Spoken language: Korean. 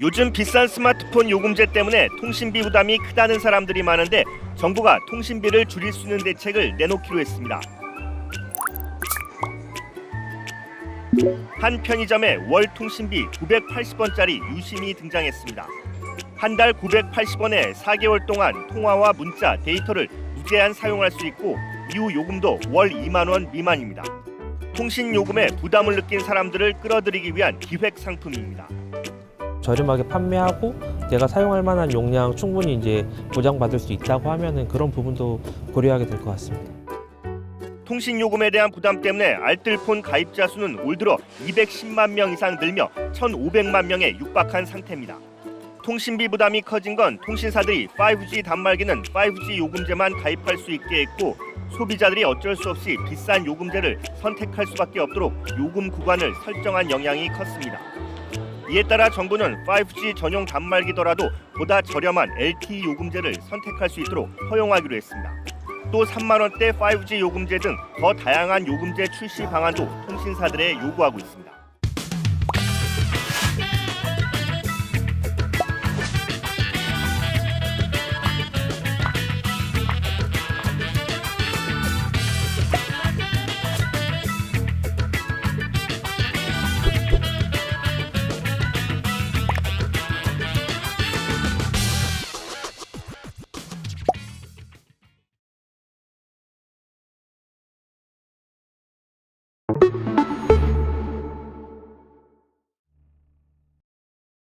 요즘 비싼 스마트폰 요금제 때문에 통신비 부담이 크다는 사람들이 많은데 정부가 통신비를 줄일 수 있는 대책을 내놓기로 했습니다. 한 편의점에 월 통신비 980원짜리 유심이 등장했습니다. 한 달 980원에 4개월 동안 통화와 문자, 데이터를 무제한 사용할 수 있고 이후 요금도 월 2만 원 미만입니다. 통신 요금에 부담을 느낀 사람들을 끌어들이기 위한 기획 상품입니다. 저렴하게 판매하고 내가 사용할 만한 용량 충분히 이제 보장받을 수 있다고 하면은 그런 부분도 고려하게 될 것 같습니다. 통신 요금에 대한 부담 때문에 알뜰폰 가입자 수는 올 들어 210만 명 이상 늘며 1,500만 명에 육박한 상태입니다. 통신비 부담이 커진 건 통신사들이 5G 단말기는 5G 요금제만 가입할 수 있게 했고 소비자들이 어쩔 수 없이 비싼 요금제를 선택할 수밖에 없도록 요금 구간을 설정한 영향이 컸습니다. 이에 따라 정부는 5G 전용 단말기더라도 보다 저렴한 LTE 요금제를 선택할 수 있도록 허용하기로 했습니다. 또 3만 원대 5G 요금제 등 더 다양한 요금제 출시 방안도 통신사들에 요구하고 있습니다.